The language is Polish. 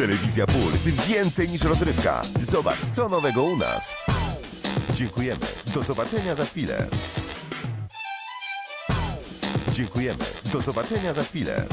Telewizja Puls. Więcej niż rozrywka. Zobacz, co nowego u nas. Dziękujemy. Do zobaczenia za chwilę. Dziękujemy. Do zobaczenia za chwilę.